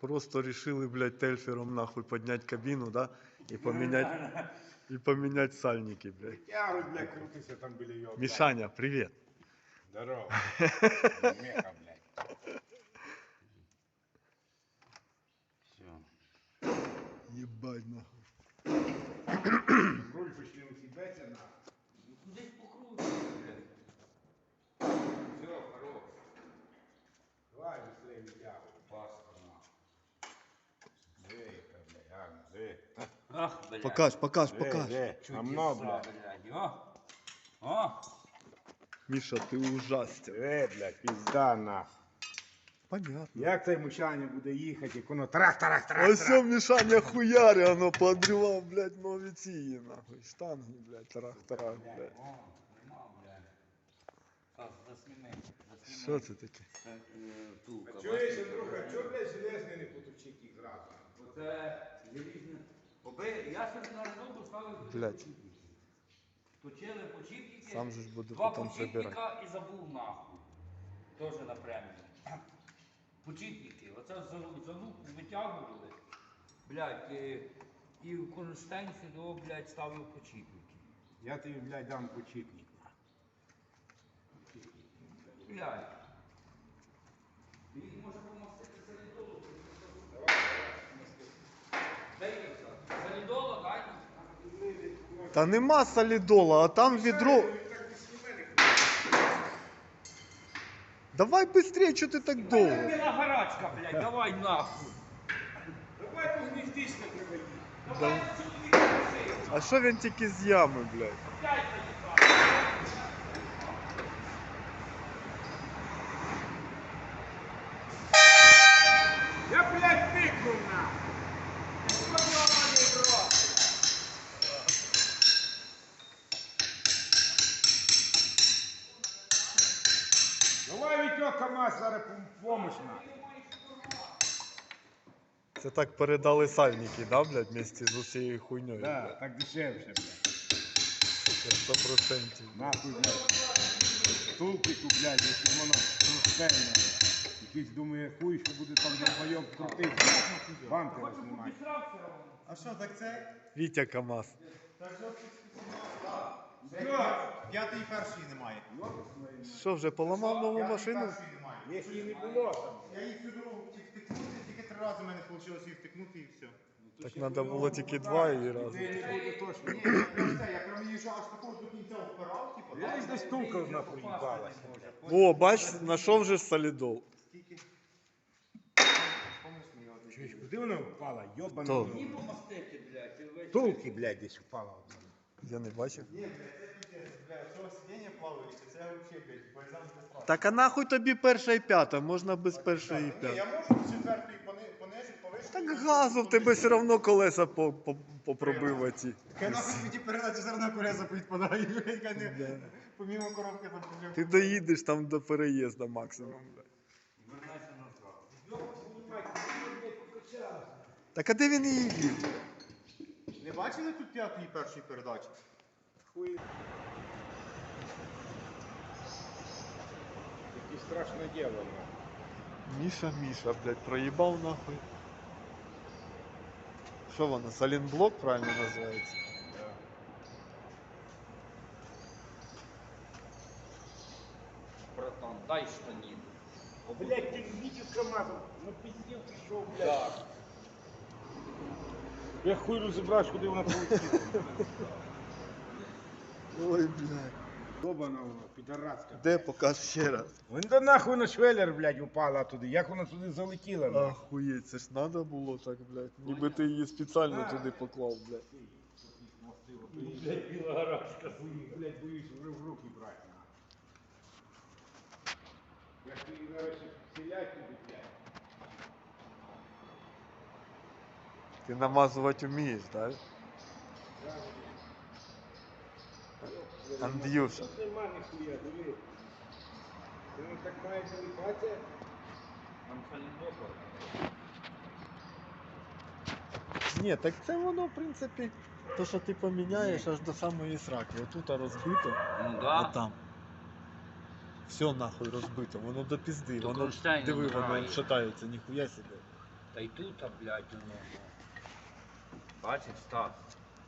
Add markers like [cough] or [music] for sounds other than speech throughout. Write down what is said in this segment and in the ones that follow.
Просто решили, блядь, тельфером нахуй поднять кабину, да? И поменять, [laughs] и поменять сальники, блядь. Тягу, блядь, крутися там біля його. Мишаня, привет. Здорово. [laughs] Меха, блядь. Все. Ебать, нахуй. Руль почне усібеться на. Кудись покрутити, Ах, блядь. Покаж, покаж, покаж. диви. Гамно, блядь. О, о. Миша, ты ужастен. Диви, блядь, пізда нахуй. Понятно. Як цей мучання буде їхати, як воно трах, трах, трах, Ось трах. все Мішаня хуярі, оно подрывал, блядь, нові ці, нахуй. Штанги, блядь, тарах-тарах, блядь. О, нема, блядь. Так, засніми, засніми. Що це таке? Е, е, Тулка, А чуєш, бачиш? Андрюха, чого, блядь, железний не потовчить їх зразу? Оце залізне. Оби, я ще на роботу ставив Блядь. Точили почіпники. Сам же ж буду Два потім почіпника і забув нахуй. Тоже на премію. [clears throat] Почіпники. Оце за, за витягували. Блядь, і, і в кронштейн сюди, блядь, ставив почіпники. Я тобі, блядь, дам почіпник. Блядь. Та нема солідола, а там відро. Давай быстрее, що ти так довго? Мила гарачка, блядь, давай нахуй. Давай по гніздічно треба їхати. Давай чоловік машину. А що він тільки з ями, блядь? П'ять наїхав. Я, блядь, пикнув нахуй. Вітьо зараз пом- Це так передали сальники, да, блядь, вместе з усією хуйньою. Да, так дешевше, блядь. Сто процентів. Нахуй, блядь. Тулки блядь, якщо воно хрустельне. Якийсь думає хуй, що буде там долбойоб крутити. Бампера знімати. А що, так це? Вітя КамАЗ. П'ятий і першої немає. Що, вже поламав нову машину? першої Якщо її не було там. Я їх цю дорогу хотів втикнути, тільки три рази в мене вийшло їх втикнути і все. Так треба було тільки два і раз. Ти не буде точно. Ні, я прям це, я прям її аж також до кінця впирав, типу, Я десь тулка нахуй їбалась. О, бач, знайшов же солідол. Чуєш, куди вона впала? Йобана. Хто? блядь. Тулки, блядь, десь впала. Я не бачив. Ні, блядь, сидіння плавається, це взагалі, блядь, бальзам для страшно. Так а нахуй тобі перша і п'ята, можна без першої і Ні, п'ятої. я можу з четвертої пони- понижити, повищити. Так газу в тебе все одно колеса по- по- попробиваті. Хай нахуй тобі передачі все одно колеса підпадає, хай [laughs] не- помімо коробки там проблем. Ти доїдеш там до переїзду максимум. бля. Так а де він її вів? Не бачили тут п'ятої і першої передачі? Хуй. Таке страшне діло, нахуй. Міша, Міша, блядь, проїбав нахуй. Що воно, Салінблок правильно називається? Братан, дай штанів. О, блядь, ти Вітю КамАЗом, ну пиздів пішов, блядь. Я хуй розібрав, куди вона полетіла. Ой, блядь. Йобана вона. Де покаж ще раз? Вон до нахуй на швеллер, блядь, упала туди. Як вона туди залетіла, нахуй? Охуєть, це ж надо було так, блядь. Ніби ти її спеціально туди поклав, блядь. Блядь, біла гаражка свої, блядь, боюсь вже в руки брати. нахуй. Я ж тобі зараз ще стріляти туди, блядь. Ти намазувати вмієш, так? солідока. Ні, так це воно, в принципі, то, що ти поміняєш аж до самої сраки. Отут розбито, Ну да. отам. Все нахуй розбито, воно до пізди, До воно кронштейну диви, воно вгорає. шатається, ніхуя себе. Та й тут, а, блядь, воно. ну. Бачиш, Стас?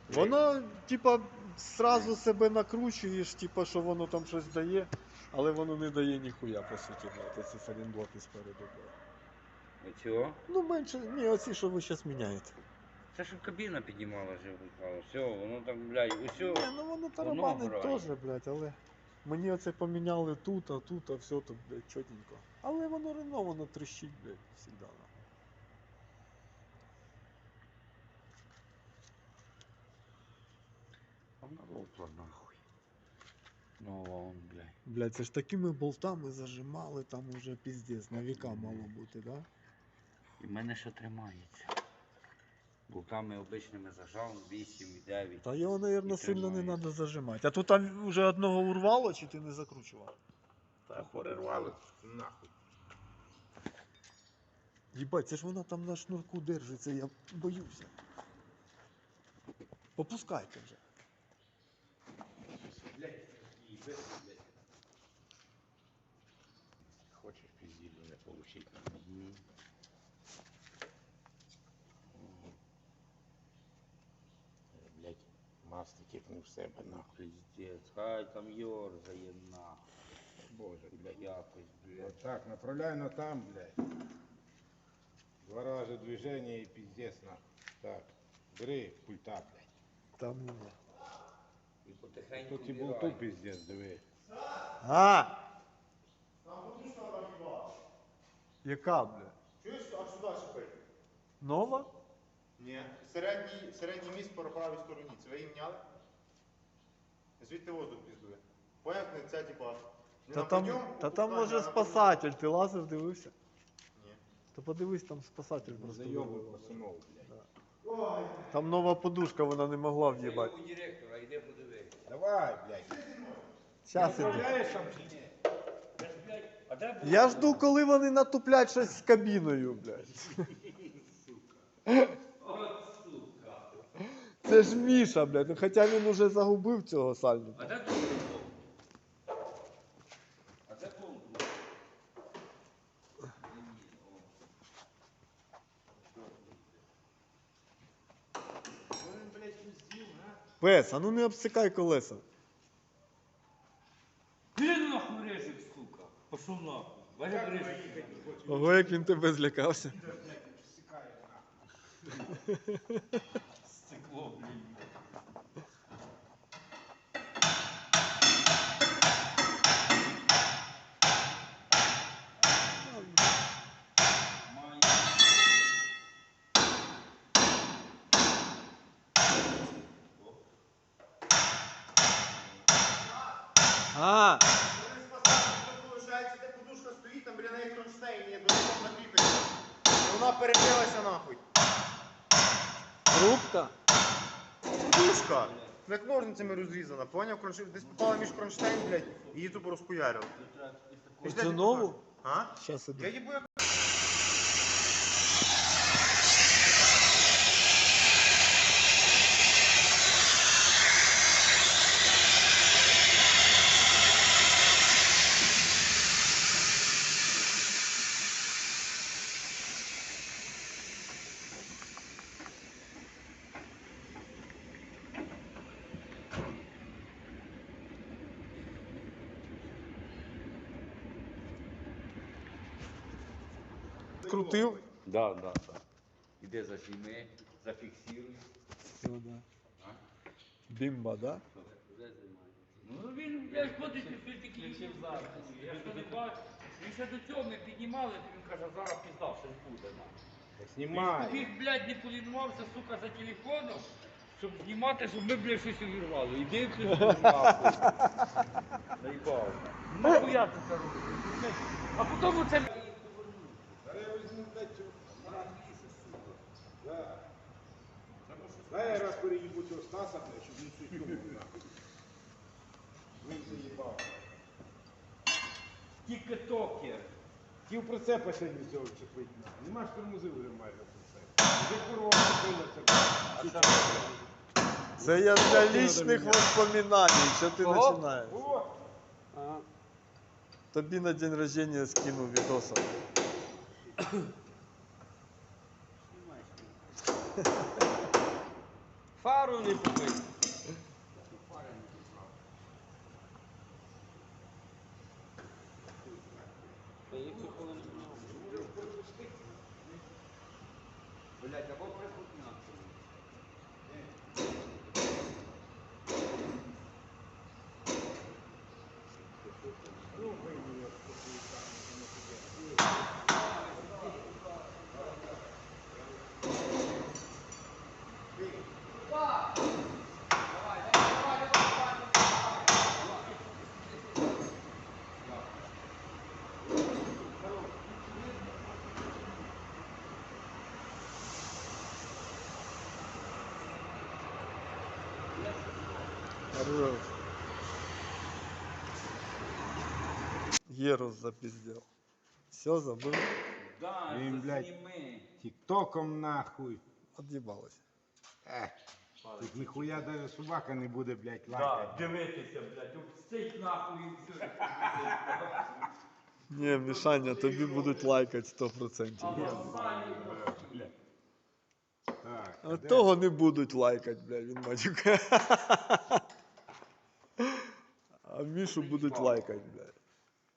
Воно, типа, зразу себе накручуєш, типа, що воно там щось дає, але воно не дає ніхуя, по суті, блядь, ці салінблоки спереду. блядь. Оцього? Ну, менше, ні, оці, що ви зараз міняєте. Це щоб кабіна піднімала вже. Все, воно так, блядь, усьо. Ні, ну воно тарабани грає. теж, блядь, але мені оце поміняли тут, а тут, а все тут, блядь, чотенько. Але воно рено, воно трещить, блядь, завжди. Вона лопла нахуй. Ну, вон, блядь. Блядь, це ж такими болтами зажимали, там уже піздець, на віка мало бути, да? І в мене ще тримається. Болтами обичними зажав 8 і 9. Та його, наверное, І сильно не треба зажимати. А тут там вже одного урвало, чи ти не закручував? Та перервали. Нахуй. Їбать, це ж вона там на шнурку держиться, я боюся. Попускайте вже. Хочеш пізділю не получить. Блять, масло кипнув в себе нахуй. Пиздець, хай там йорзає нахуй. Боже, блядь. Якось, блядь. Вот так, направляй на там, блядь. Два раза движение и пиздец нахуй. Так, бери пульта, блядь. Там нема. І потихеньку Тут і вбирай. болту пиздец, диви. А! Яка, бля? Чуєш, аж сюди шипить? Нова? Ні. Середній, середній міст по правій стороні. Це ви їм міняли? Звідти воздух піздує. Не це типа. не Та там, та там може спасатель, ти лазив, дивився? Ні. То подивись, там спасатель просто. Заебал вирвав. пацанов, блядь. Там нова подушка, вона не могла в'їбати. У директора, йди подивись. Давай, блядь. Щас іду. Управляешь там чи ні? Я ж, блядь, а де був? Я жду, коли вони натуплять щось з кабіною, блядь. От сука. Це ж Міша, блядь. Ну, хоча він уже загубив цього А сальника. де тут був? Пес, а ну не обсикай колеса. Ти нахуй режик, сука. Пошов нахуй. Валя режик. Ого, як він тебе злякався. [laughs] трубка. Пушка! Як ножницями розрізана, поняв? Кронш- Десь попала між кронштейн, блядь, і її тупо розпуярили. Оцю нову? А? Щас іду. Я їбу як Крутив. Да, да, да. Іди зажми, зафіксируй. Все, да. Бімба, да? Ну він, блядь, ходить і він такий ще зараз. Я не бачу. Він ще до цього ми піднімали, він каже, зараз пізда, щось буде. на. Він блядь, не полінувався, сука, за телефоном, щоб знімати, щоб ми, блядь, щось увірвали. Іди пізду, нахуй. [laughs] Заїбав. Нахуя ти це робиш? А потім це... Переїбу цього Стаса, блядь, щоб він цю тюрму нахуй. Він заїбав. Тіктокер. Хотів прицепа сьогодні цього чепити. нахуй. Нема ж тормози вже майже прицеп. Вже корова купила це. Це я для лічних воспоминаний, що ти починаєш. О! Тобі на день рождения скинув відоса. Фару on est pour Хорош. Єрус запіздел. Все, забыл. Да, Він, блядь. Тіктоком нахуй. От'їбалось. Ех, тут ніхуя даже собака не буде, блядь, Да, лайкати. дивитися, блядь, обстить нахуй і все. Ні, Мішаня, тобі будуть лайкати 100%. Так, А де? того не будуть лайкати, блядь, він матюка. А Мішу будуть лайкати, блядь.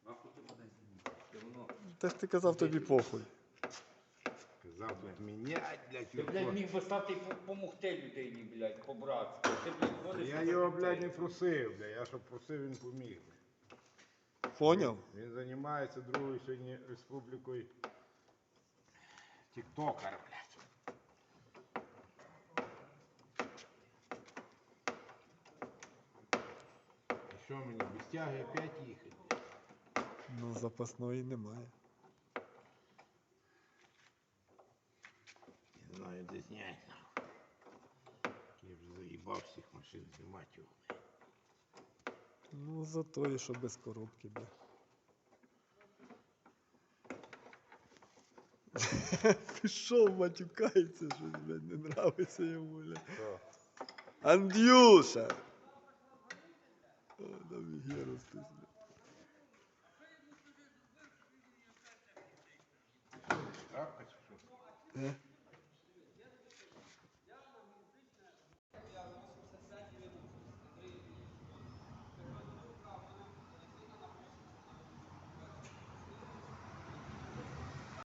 Нахуй ти мене знімаєш? Воно- Та ж ти казав тобі похуй. Казав тут мінять, блядь, Ти, блядь, його. міг би стати і допомогти людині, блядь, по-братськи. Ти, блядь, ходиш... Я його, блядь, не просив, блядь. Я щоб просив, він поміг. Поняв? Він займається другою сьогодні республікою. Тіктокер, блядь. Що мені, без тяги опять їхати? Ну, запасної немає. Не знаю, де нахуй. Я вже заїбав всіх машин знімати його. Ну, зато і що без коробки, блядь. [laughs] Пішов, матюкається, щось, блядь, не нравиться йому, блядь. Андрюша! О, там і Герус тут, блядь. Шапка чи що? Е?